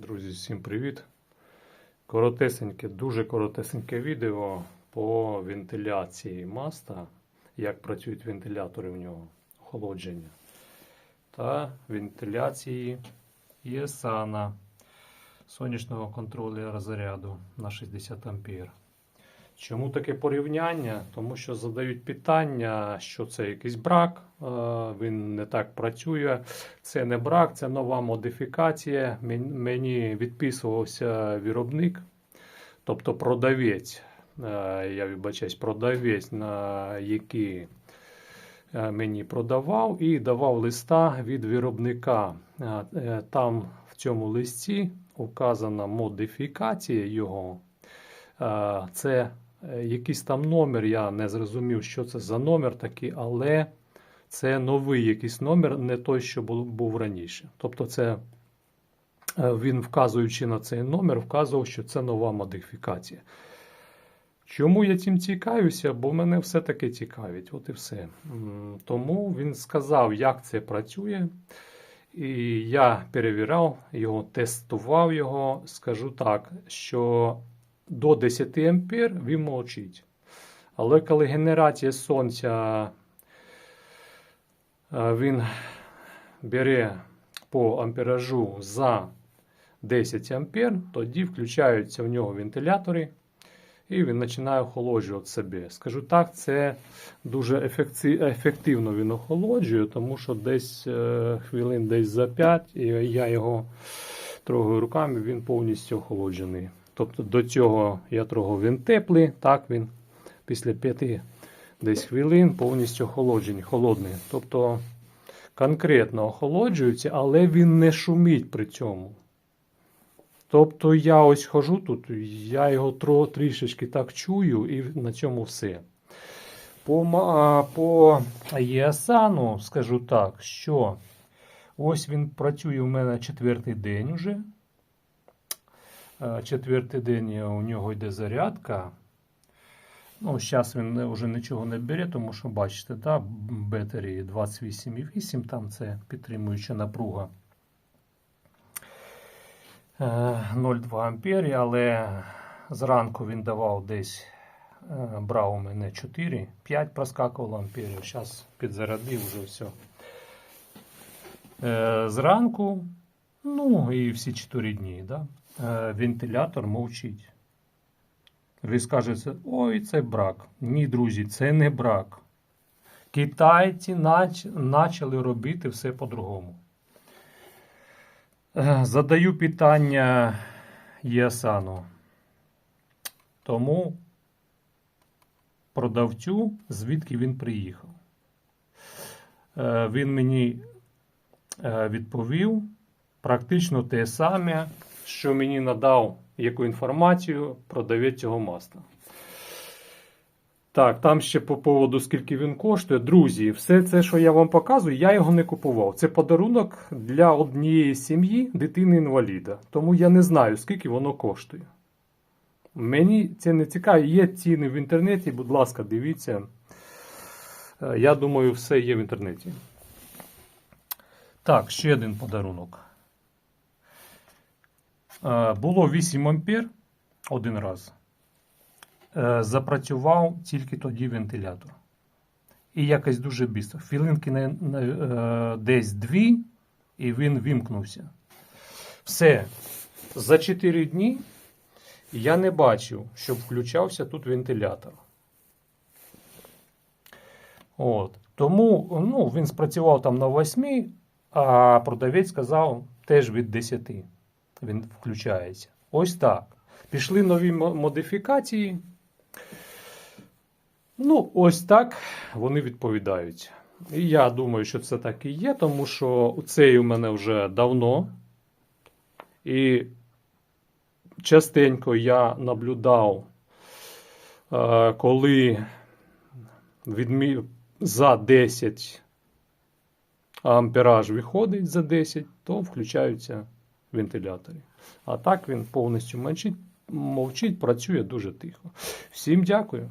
Друзі, всім привіт! Коротесеньке, дуже коротесеньке відео по вентиляції маста, як працюють вентилятори в нього, охолодження та вентиляції ЄСАНа сонячного контролера заряду на 60 А. Чому таке порівняння? Тому що задають питання, що це якийсь брак, е, він не так працює. Це не брак, це нова модифікація. Мені відписувався виробник, тобто продавець. е, Я вибачаюсь, продавець, на який е, мені продавав, і давав листа від виробника. Там в цьому листі указана модифікація його. Це якийсь там номер, я не зрозумів, що це за номер такий, але це новий якийсь номер, не той, що був, раніше. Тобто, це е, він, вказуючи на цей номер, вказував, що це нова модифікація. Чому я цим цікавлюся? Бо мене все-таки цікавить. От і все. Тому він сказав, як це працює. І я перевіряв його, тестував його. Скажу так, що до 10 ампер він мовчить. Але коли генерація сонця е, він бере по амперажу за 10 ампер, тоді включаються в нього вентилятори, і він починає охолоджувати себе. Скажу так, це дуже ефективно він охолоджує, тому що десь е, хвилин десь за 5, і я його трогаю руками, він повністю охолоджений. Тобто до цього я трогав він теплий, так він після 5 десь хвилин повністю охолоджений, холодний. Тобто конкретно охолоджується, але він не шумить при цьому. Тобто я ось хожу тут, я його тро, трішечки так чую, і на цьому все. По, по ЄСАНу скажу так, що ось він працює у мене четвертий день уже. Е, Четвертий день у нього йде зарядка. Ну, зараз він вже нічого не бере, тому що бачите, да, бетері 28,8, там це підтримуюча напруга. Е, 0,2 ампері, але зранку він давав десь, е, брав у мене 4, 5 проскакувало амперів, зараз підзарядив вже все. Е, Зранку, ну і всі 4 дні, да, е, вентилятор мовчить. Ви скажете, ой, це брак. Ні, друзі, це не брак. Китайці почали робити все по-другому. Е, Задаю питання ЄСАНу. Тому продавцю, звідки він приїхав. Е, Він мені відповів практично те саме, що мені надав яку інформацію продавець цього масла. Так, там ще по поводу, скільки він коштує. Друзі, все це, що я вам показую, я його не купував. Це подарунок для однієї сім'ї дитини-інваліда. Тому я не знаю, скільки воно коштує. Мені це не цікаво. Є ціни в інтернеті, будь ласка, дивіться. Е, Я думаю, все є в інтернеті. Так, ще один подарунок. Е, Було 8 ампер один раз. Е, Запрацював тільки тоді вентилятор. І якось дуже бістро. Хвилинки на, на, е, десь дві, і він вимкнувся. Все. За 4 дні я не бачив, щоб включався тут вентилятор. От. Тому ну, він спрацював там на 8, а продавець сказав теж від 10 він включається. Ось так. Пішли нові модифікації. Ну, ось так вони відповідають. І я думаю, що це так і є, тому що цей у мене вже давно. І частенько я наблюдав, е, коли відмі... за 10 ампераж виходить за 10, то включаються вентилятори. А так він повністю мовчить, працює дуже тихо. Всім дякую.